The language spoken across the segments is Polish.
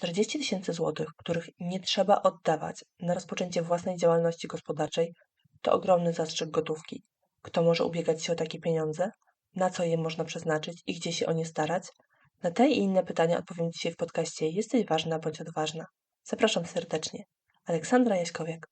40 tysięcy złotych, których nie trzeba oddawać na rozpoczęcie własnej działalności gospodarczej, to ogromny zastrzyk gotówki. Kto może ubiegać się o takie pieniądze? Na co je można przeznaczyć i gdzie się o nie starać? Na te i inne pytania odpowiem dzisiaj w podcaście Jesteś ważna bądź odważna. Zapraszam serdecznie. Aleksandra Jaśkowiak.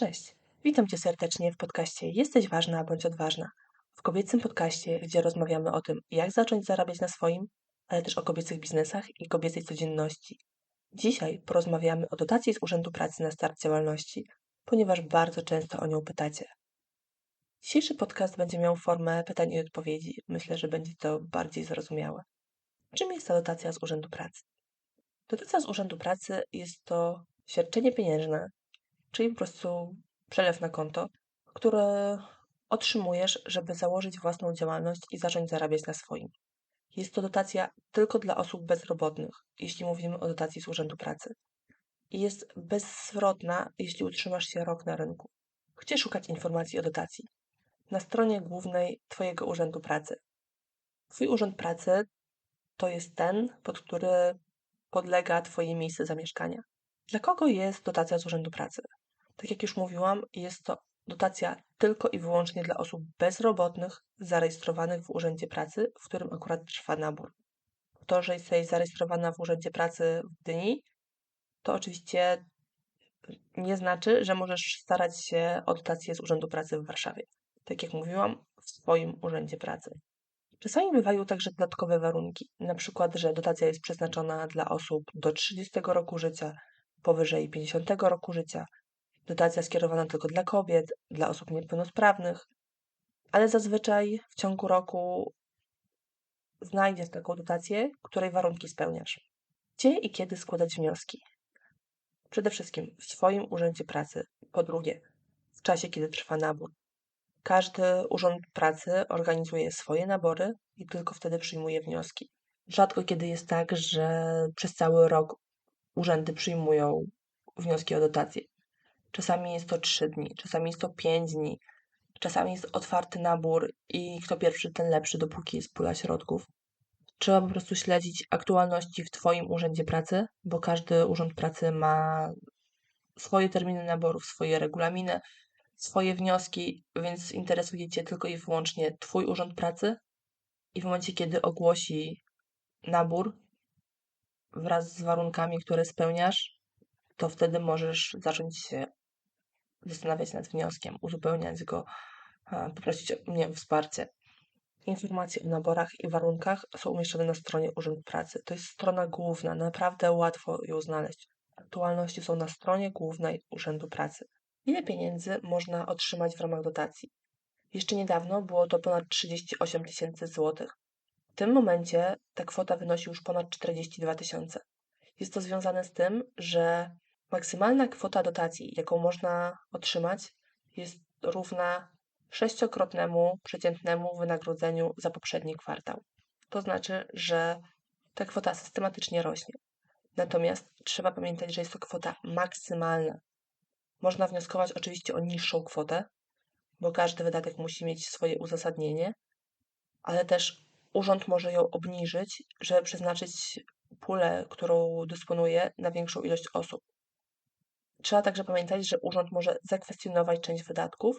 Cześć, witam Cię serdecznie w podcaście Jesteś ważna bądź odważna. W kobiecym podcaście, gdzie rozmawiamy o tym, jak zacząć zarabiać na swoim, ale też o kobiecych biznesach i kobiecej codzienności. Dzisiaj porozmawiamy o dotacji z Urzędu Pracy na start działalności, ponieważ bardzo często o nią pytacie. Dzisiejszy podcast będzie miał formę pytań i odpowiedzi. Myślę, że będzie to bardziej zrozumiałe. Czym jest ta dotacja z Urzędu Pracy? Dotacja z Urzędu Pracy jest to świadczenie pieniężne, czyli po prostu przelew na konto, które otrzymujesz, żeby założyć własną działalność i zacząć zarabiać na swoim. Jest to dotacja tylko dla osób bezrobotnych, jeśli mówimy o dotacji z Urzędu Pracy. I jest bezzwrotna, jeśli utrzymasz się rok na rynku. Gdzie szukać informacji o dotacji? Na stronie głównej Twojego Urzędu Pracy. Twój Urząd Pracy to jest ten, pod który podlega Twoje miejsce zamieszkania. Dla kogo jest dotacja z Urzędu Pracy? Tak jak już mówiłam, jest to dotacja tylko i wyłącznie dla osób bezrobotnych zarejestrowanych w Urzędzie Pracy, w którym akurat trwa nabór. To, że jesteś zarejestrowana w Urzędzie Pracy w Gdyni, to oczywiście nie znaczy, że możesz starać się o dotację z Urzędu Pracy w Warszawie. Tak jak mówiłam, w swoim Urzędzie Pracy. Czasami bywają także dodatkowe warunki, na przykład, że dotacja jest przeznaczona dla osób do 30 roku życia, powyżej 50 roku życia, dotacja skierowana tylko dla kobiet, dla osób niepełnosprawnych, ale zazwyczaj w ciągu roku znajdziesz taką dotację, której warunki spełniasz. Gdzie i kiedy składać wnioski? Przede wszystkim w swoim urzędzie pracy. Po drugie, w czasie, kiedy trwa nabór. Każdy urząd pracy organizuje swoje nabory i tylko wtedy przyjmuje wnioski. Rzadko kiedy jest tak, że przez cały rok urzędy przyjmują wnioski o dotację. Czasami jest to 3 dni, czasami jest to 5 dni, czasami jest otwarty nabór i kto pierwszy, ten lepszy, dopóki jest pula środków. Trzeba po prostu śledzić aktualności w Twoim urzędzie pracy, bo każdy urząd pracy ma swoje terminy naborów, swoje regulaminy, swoje wnioski, więc interesuje Cię tylko i wyłącznie Twój urząd pracy i w momencie, kiedy ogłosi nabór wraz z warunkami, które spełniasz, to wtedy możesz zacząć się zastanawiać nad wnioskiem, uzupełniać go, poprosić o mnie o wsparcie. Informacje o naborach i warunkach są umieszczone na stronie Urząd Pracy. To jest strona główna, naprawdę łatwo ją znaleźć. Aktualności są na stronie głównej Urzędu Pracy. Ile pieniędzy można otrzymać w ramach dotacji? Jeszcze niedawno było to ponad 38 tysięcy złotych. W tym momencie ta kwota wynosi już ponad 42 tysiące. Jest to związane z tym, że maksymalna kwota dotacji, jaką można otrzymać, jest równa sześciokrotnemu przeciętnemu wynagrodzeniu za poprzedni kwartał. To znaczy, że ta kwota systematycznie rośnie. Natomiast trzeba pamiętać, że jest to kwota maksymalna. Można wnioskować oczywiście o niższą kwotę, bo każdy wydatek musi mieć swoje uzasadnienie, ale też urząd może ją obniżyć, żeby przeznaczyć pulę, którą dysponuje, na większą ilość osób. Trzeba także pamiętać, że urząd może zakwestionować część wydatków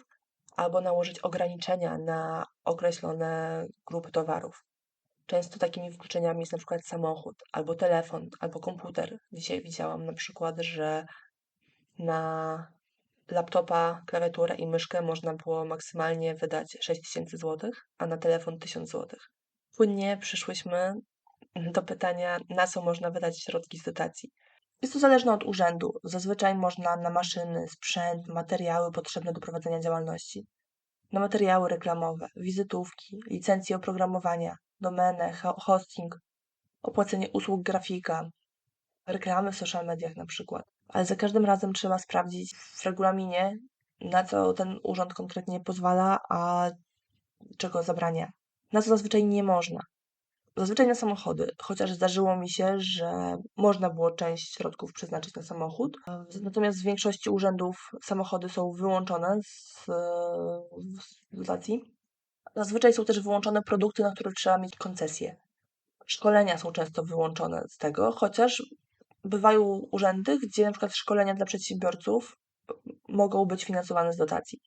albo nałożyć ograniczenia na określone grupy towarów. Często takimi wykluczeniami jest na przykład samochód, albo telefon, albo komputer. Dzisiaj widziałam na przykład, że na laptopa, klawiaturę i myszkę można było maksymalnie wydać 6000 zł, a na telefon 1000 zł. Płynnie przyszłyśmy do pytania, na co można wydać środki z dotacji. Jest to zależne od urzędu. Zazwyczaj można na maszyny, sprzęt, materiały potrzebne do prowadzenia działalności, na materiały reklamowe, wizytówki, licencje oprogramowania, domenę, hosting, opłacenie usług grafika, reklamy w social mediach na przykład. Ale za każdym razem trzeba sprawdzić w regulaminie, na co ten urząd konkretnie pozwala, a czego zabrania. Na co zazwyczaj nie można. Zazwyczaj na samochody, chociaż zdarzyło mi się, że można było część środków przeznaczyć na samochód. Natomiast w większości urzędów samochody są wyłączone z, z dotacji. Zazwyczaj są też wyłączone produkty, na które trzeba mieć koncesję. Szkolenia są często wyłączone z tego, chociaż bywają urzędy, gdzie na przykład szkolenia dla przedsiębiorców mogą być finansowane z dotacji.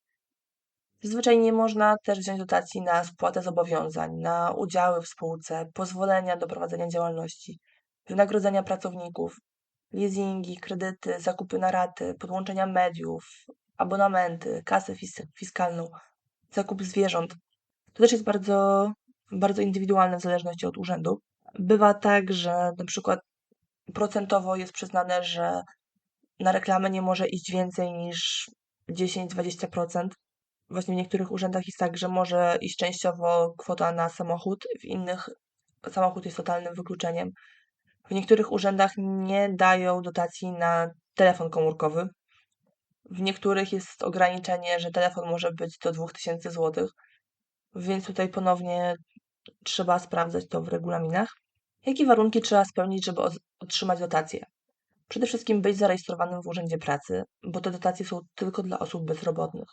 Zazwyczaj nie można też wziąć dotacji na spłatę zobowiązań, na udziały w spółce, pozwolenia do prowadzenia działalności, wynagrodzenia pracowników, leasingi, kredyty, zakupy na raty, podłączenia mediów, abonamenty, kasę fiskalną, zakup zwierząt. To też jest bardzo, bardzo indywidualne w zależności od urzędu. Bywa tak, że na przykład procentowo jest przyznane, że na reklamę nie może iść więcej niż 10-20%. Właśnie w niektórych urzędach jest tak, że może iść częściowo kwota na samochód, w innych samochód jest totalnym wykluczeniem. W niektórych urzędach nie dają dotacji na telefon komórkowy. W niektórych jest ograniczenie, że telefon może być do 2000 zł, więc tutaj ponownie trzeba sprawdzać to w regulaminach. Jakie warunki trzeba spełnić, żeby otrzymać dotację? Przede wszystkim być zarejestrowanym w Urzędzie Pracy, bo te dotacje są tylko dla osób bezrobotnych.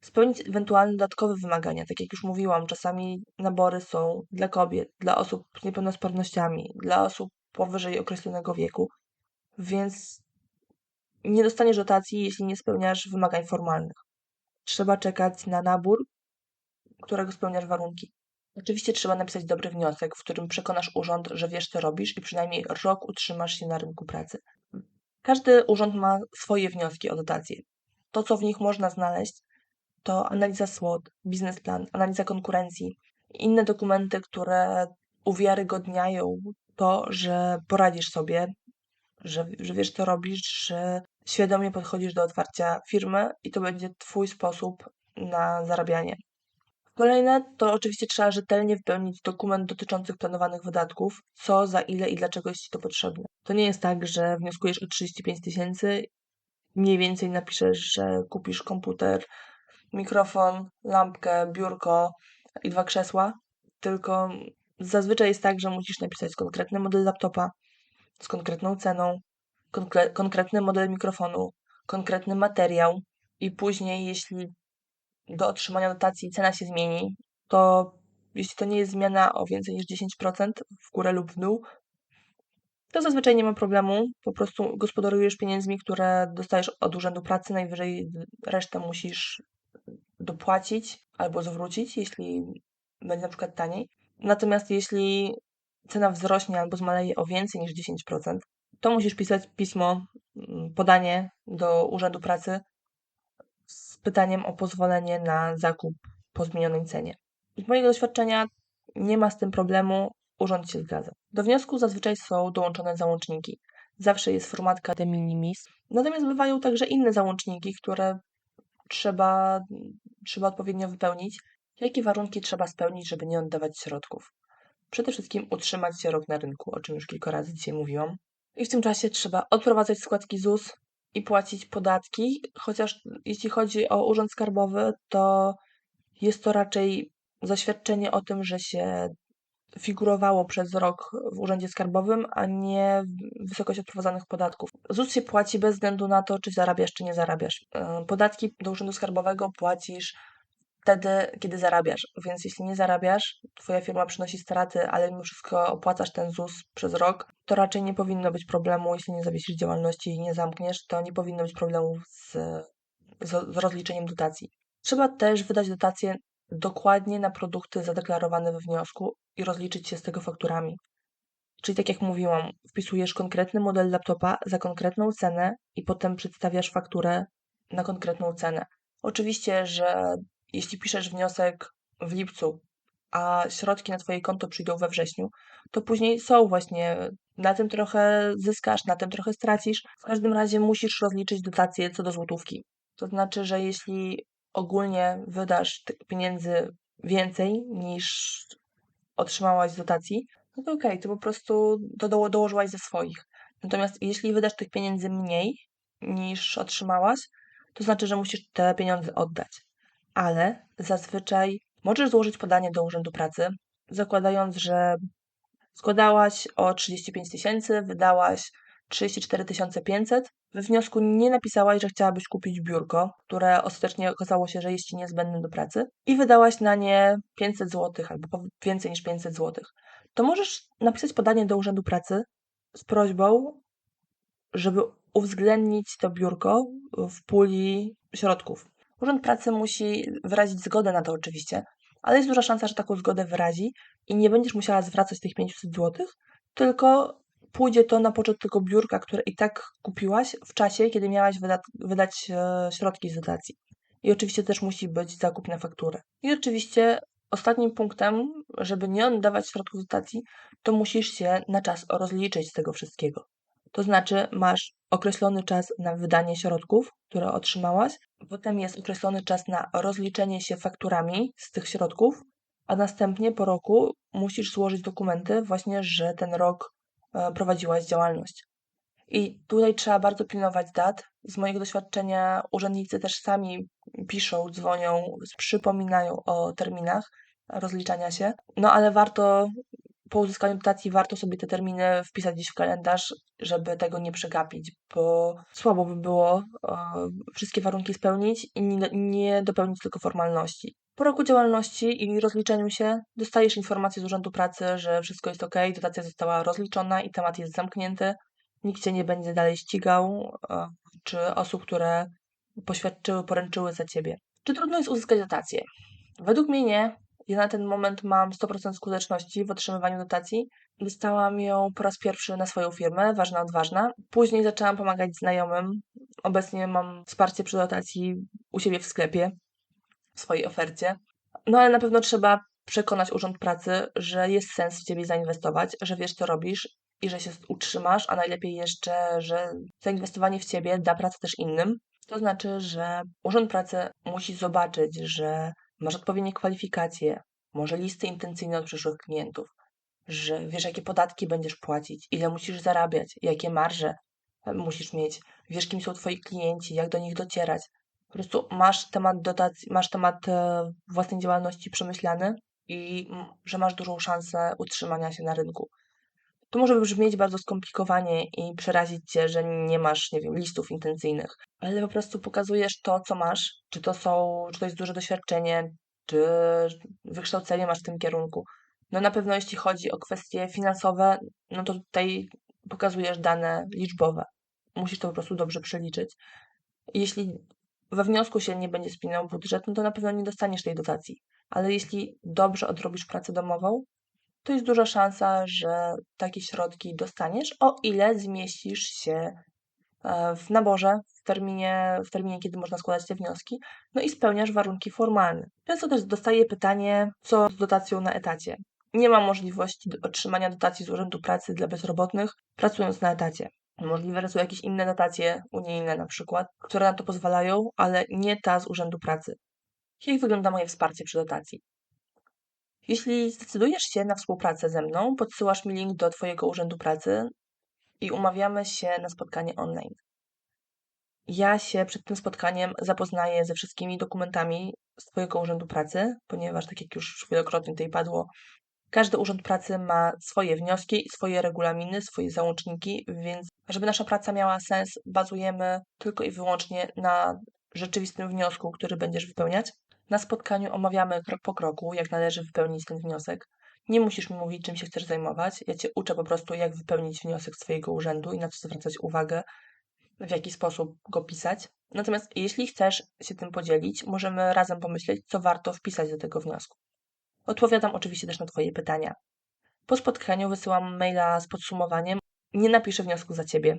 Spełnić ewentualne dodatkowe wymagania, tak jak już mówiłam, czasami nabory są dla kobiet, dla osób z niepełnosprawnościami, dla osób powyżej określonego wieku, więc nie dostaniesz dotacji, jeśli nie spełniasz wymagań formalnych. Trzeba czekać na nabór, którego spełniasz warunki. Oczywiście trzeba napisać dobry wniosek, w którym przekonasz urząd, że wiesz, co robisz i przynajmniej rok utrzymasz się na rynku pracy. Każdy urząd ma swoje wnioski o dotacje. To, co w nich można znaleźć, to analiza SWOT, biznesplan, analiza konkurencji, inne dokumenty, które uwiarygodniają to, że poradzisz sobie, że, że wiesz, co robisz, że świadomie podchodzisz do otwarcia firmy i to będzie Twój sposób na zarabianie. Kolejne to oczywiście trzeba rzetelnie wypełnić dokument dotyczący planowanych wydatków, co, za ile i dlaczego jest Ci to potrzebne. To nie jest tak, że wnioskujesz o 35 tysięcy, mniej więcej napiszesz, że kupisz komputer, mikrofon, lampkę, biurko i dwa krzesła, tylko zazwyczaj jest tak, że musisz napisać konkretny model laptopa z konkretną ceną, konkre konkretny model mikrofonu, konkretny materiał i później, jeśli do otrzymania dotacji cena się zmieni, to jeśli to nie jest zmiana o więcej niż 10% w górę lub w dół, to zazwyczaj nie ma problemu. Po prostu gospodarujesz pieniędzmi, które dostajesz od Urzędu Pracy, najwyżej resztę musisz dopłacić albo zwrócić, jeśli będzie na przykład taniej. Natomiast jeśli cena wzrośnie albo zmaleje o więcej niż 10%, to musisz pisać pismo, mm, podanie do Urzędu Pracy z pytaniem o pozwolenie na zakup po zmienionej cenie. Z mojego doświadczenia nie ma z tym problemu, urząd się zgadza. Do wniosku zazwyczaj są dołączone załączniki. Zawsze jest formatka de minimis. Natomiast bywają także inne załączniki, które trzeba, trzeba odpowiednio wypełnić. Jakie warunki trzeba spełnić, żeby nie oddawać środków? Przede wszystkim utrzymać się rok na rynku, o czym już kilka razy dzisiaj mówiłam. I w tym czasie trzeba odprowadzać składki ZUS, i płacić podatki, chociaż jeśli chodzi o Urząd Skarbowy, to jest to raczej zaświadczenie o tym, że się figurowało przez rok w Urzędzie Skarbowym, a nie wysokość odprowadzanych podatków. ZUS się płaci bez względu na to, czy zarabiasz, czy nie zarabiasz. E, podatki do Urzędu Skarbowego płacisz wtedy, kiedy zarabiasz. Więc jeśli nie zarabiasz, twoja firma przynosi straty, ale mimo wszystko opłacasz ten ZUS przez rok, to raczej nie powinno być problemu, jeśli nie zawiesisz działalności i nie zamkniesz, to nie powinno być problemu z, z, rozliczeniem dotacji. Trzeba też wydać dotację dokładnie na produkty zadeklarowane we wniosku i rozliczyć się z tego fakturami. Czyli tak jak mówiłam, wpisujesz konkretny model laptopa za konkretną cenę i potem przedstawiasz fakturę na konkretną cenę. Oczywiście, że jeśli piszesz wniosek w lipcu, a środki na Twoje konto przyjdą we wrześniu, to później są właśnie, na tym trochę zyskasz, na tym trochę stracisz. W każdym razie musisz rozliczyć dotację co do złotówki. To znaczy, że jeśli ogólnie wydasz pieniędzy więcej niż otrzymałaś z dotacji, no to okej, okay, to po prostu to do, dołożyłaś ze swoich. Natomiast jeśli wydasz tych pieniędzy mniej niż otrzymałaś, to znaczy, że musisz te pieniądze oddać ale zazwyczaj możesz złożyć podanie do Urzędu Pracy zakładając, że składałaś o 35 tysięcy, wydałaś 34 500. We wniosku nie napisałaś, że chciałabyś kupić biurko, które ostatecznie okazało się, że jest Ci niezbędne do pracy i wydałaś na nie 500 zł albo więcej niż 500 zł. To możesz napisać podanie do Urzędu Pracy z prośbą, żeby uwzględnić to biurko w puli środków. Urząd Pracy musi wyrazić zgodę na to oczywiście, ale jest duża szansa, że taką zgodę wyrazi i nie będziesz musiała zwracać tych 500 zł, tylko pójdzie to na poczet tego biurka, które i tak kupiłaś w czasie, kiedy miałaś wyda wydać e, środki z dotacji. I oczywiście też musi być zakup na fakturę. I oczywiście ostatnim punktem, żeby nie oddawać środków z dotacji, to musisz się na czas rozliczyć z tego wszystkiego. To znaczy, masz określony czas na wydanie środków, które otrzymałaś, potem jest określony czas na rozliczenie się fakturami z tych środków, a następnie po roku musisz złożyć dokumenty, właśnie, że ten rok prowadziłaś działalność. I tutaj trzeba bardzo pilnować dat. Z mojego doświadczenia urzędnicy też sami piszą, dzwonią, przypominają o terminach rozliczania się. No ale warto po uzyskaniu dotacji warto sobie te terminy wpisać gdzieś w kalendarz, żeby tego nie przegapić, bo słabo by było e, wszystkie warunki spełnić i nie, nie dopełnić tylko formalności. Po roku działalności i rozliczeniu się dostajesz informację z Urzędu Pracy, że wszystko jest ok, dotacja została rozliczona i temat jest zamknięty. Nikt cię nie będzie dalej ścigał, e, czy osób, które poświadczyły, poręczyły za ciebie. Czy trudno jest uzyskać dotację? Według mnie nie. Ja na ten moment mam 100% skuteczności w otrzymywaniu dotacji. Dostałam ją po raz pierwszy na swoją firmę, ważna odważna. Później zaczęłam pomagać znajomym. Obecnie mam wsparcie przy dotacji u siebie w sklepie, w swojej ofercie. No ale na pewno trzeba przekonać Urząd Pracy, że jest sens w Ciebie zainwestować, że wiesz, co robisz i że się utrzymasz, a najlepiej jeszcze, że zainwestowanie w Ciebie da pracę też innym. To znaczy, że Urząd Pracy musi zobaczyć, że masz odpowiednie kwalifikacje, może listy intencyjne od przyszłych klientów, że wiesz, jakie podatki będziesz płacić, ile musisz zarabiać, jakie marże musisz mieć, wiesz, kim są twoi klienci, jak do nich docierać. Po prostu masz temat dotacji, masz temat e, własnej działalności przemyślany i że masz dużą szansę utrzymania się na rynku. To może brzmieć bardzo skomplikowanie i przerazić cię, że nie masz, nie wiem, listów intencyjnych, ale po prostu pokazujesz to, co masz, czy to są, czy to jest duże doświadczenie, czy wykształcenie masz w tym kierunku. No na pewno jeśli chodzi o kwestie finansowe, no to tutaj pokazujesz dane liczbowe. Musisz to po prostu dobrze przeliczyć. Jeśli we wniosku się nie będzie spinał budżet, no to na pewno nie dostaniesz tej dotacji. Ale jeśli dobrze odrobisz pracę domową, to jest duża szansa, że takie środki dostaniesz, o ile zmieścisz się e, w naborze, w terminie, w terminie, kiedy można składać te wnioski, no i spełniasz warunki formalne. Często też dostaję pytanie, co z dotacją na etacie. Nie ma możliwości otrzymania dotacji z Urzędu Pracy dla bezrobotnych, pracując na etacie. Możliwe, są jakieś inne dotacje unijne na przykład, które na to pozwalają, ale nie ta z Urzędu Pracy. Jak wygląda moje wsparcie przy dotacji? Jeśli zdecydujesz się na współpracę ze mną, podsyłasz mi link do Twojego urzędu pracy i umawiamy się na spotkanie online. Ja się przed tym spotkaniem zapoznaję ze wszystkimi dokumentami z Twojego urzędu pracy, ponieważ, tak jak już wielokrotnie tutaj padło, każdy urząd pracy ma swoje wnioski, swoje regulaminy, swoje załączniki, więc żeby nasza praca miała sens, bazujemy tylko i wyłącznie na rzeczywistym wniosku, który będziesz wypełniać. Na spotkaniu omawiamy krok po kroku, jak należy wypełnić ten wniosek. Nie musisz mi mówić, czym się chcesz zajmować. Ja Cię uczę po prostu, jak wypełnić wniosek swojego urzędu i na co zwracać uwagę, w jaki sposób go pisać. Natomiast jeśli chcesz się tym podzielić, możemy razem pomyśleć, co warto wpisać do tego wniosku. Odpowiadam oczywiście też na Twoje pytania. Po spotkaniu wysyłam maila z podsumowaniem. Nie napiszę wniosku za Ciebie.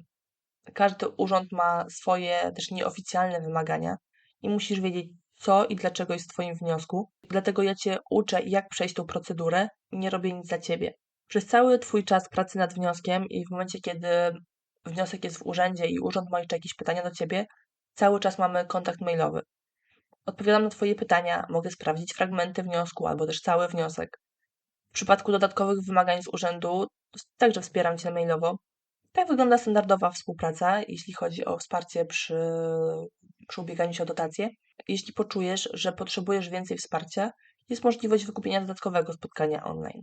Każdy urząd ma swoje też nieoficjalne wymagania i musisz wiedzieć, co i dlaczego jest w Twoim wniosku. Dlatego ja Cię uczę, jak przejść tą procedurę nie robię nic za Ciebie. Przez cały Twój czas pracy nad wnioskiem i w momencie, kiedy wniosek jest w urzędzie i urząd ma jeszcze jakieś pytania do Ciebie, cały czas mamy kontakt mailowy. Odpowiadam na Twoje pytania, mogę sprawdzić fragmenty wniosku albo też cały wniosek. W przypadku dodatkowych wymagań z urzędu także wspieram Cię mailowo. Tak wygląda standardowa współpraca, jeśli chodzi o wsparcie przy, przy ubieganiu się o dotacje. Jeśli poczujesz, że potrzebujesz więcej wsparcia, jest możliwość wykupienia dodatkowego spotkania online.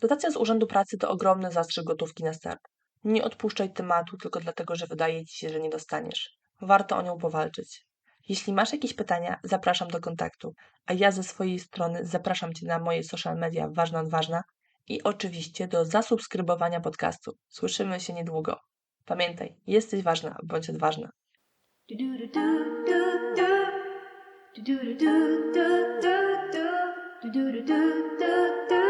Dotacja z Urzędu Pracy to ogromny zastrzyk gotówki na start. Nie odpuszczaj tematu tylko dlatego, że wydaje ci się, że nie dostaniesz. Warto o nią powalczyć. Jeśli masz jakieś pytania, zapraszam do kontaktu, a ja ze swojej strony zapraszam Cię na moje social media Ważna Odważna i oczywiście do zasubskrybowania podcastu. Słyszymy się niedługo. Pamiętaj, jesteś ważna, bądź odważna. ドゥドゥルドゥドゥドゥドゥドゥルドゥドゥドゥドゥドゥルドゥドゥドゥ